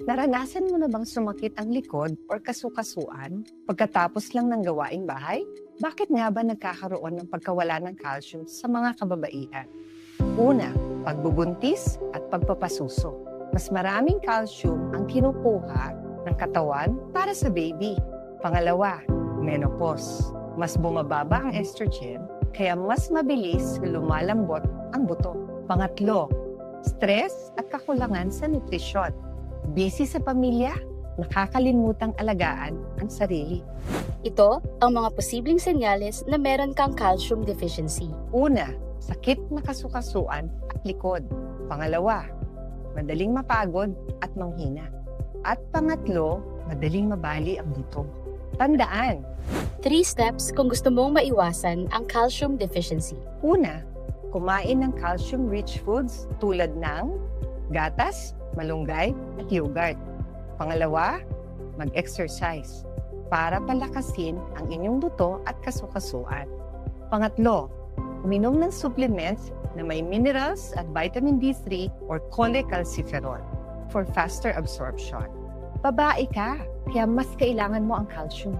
Naranasan mo na bang sumakit ang likod or kasukasuan pagkatapos lang ng gawaing bahay? Bakit nga ba nagkakaroon ng pagkawala ng calcium sa mga kababaihan? Una, pagbubuntis at pagpapasuso. Mas maraming calcium ang kinukuha ng katawan para sa baby. Pangalawa, menopause. Mas bumababa ang estrogen, kaya mas mabilis lumalambot ang buto. Pangatlo, stress at kakulangan sa nutrisyon. Busy sa pamilya, nakakalimutang alagaan ang sarili. Ito ang mga posibleng senyales na meron kang calcium deficiency. Una, sakit na kasukasuan at likod. Pangalawa, madaling mapagod at manghina. At pangatlo, madaling mabali ang buto. Tandaan, Three steps kung gusto mong maiwasan ang calcium deficiency. una, kumain ng calcium-rich foods tulad ng gatas, malunggay, at yogurt. Pangalawa, mag-exercise para palakasin ang inyong buto at kasukasuan. Pangatlo, uminom ng supplements na may minerals at vitamin D3 or cholecalciferol for faster absorption. Babae ka, kaya mas kailangan mo ang calcium.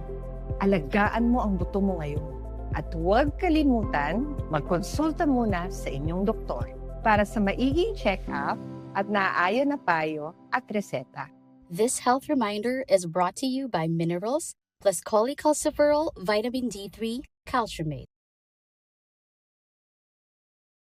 Alagaan mo ang buto mo ngayon. At huwag kalimutan, magkonsulta muna sa inyong doktor para sa maiging check-up at naaayon na payo at reseta. This health reminder is brought to you by Minerals plus cholecalciferol vitamin D3 calciumate.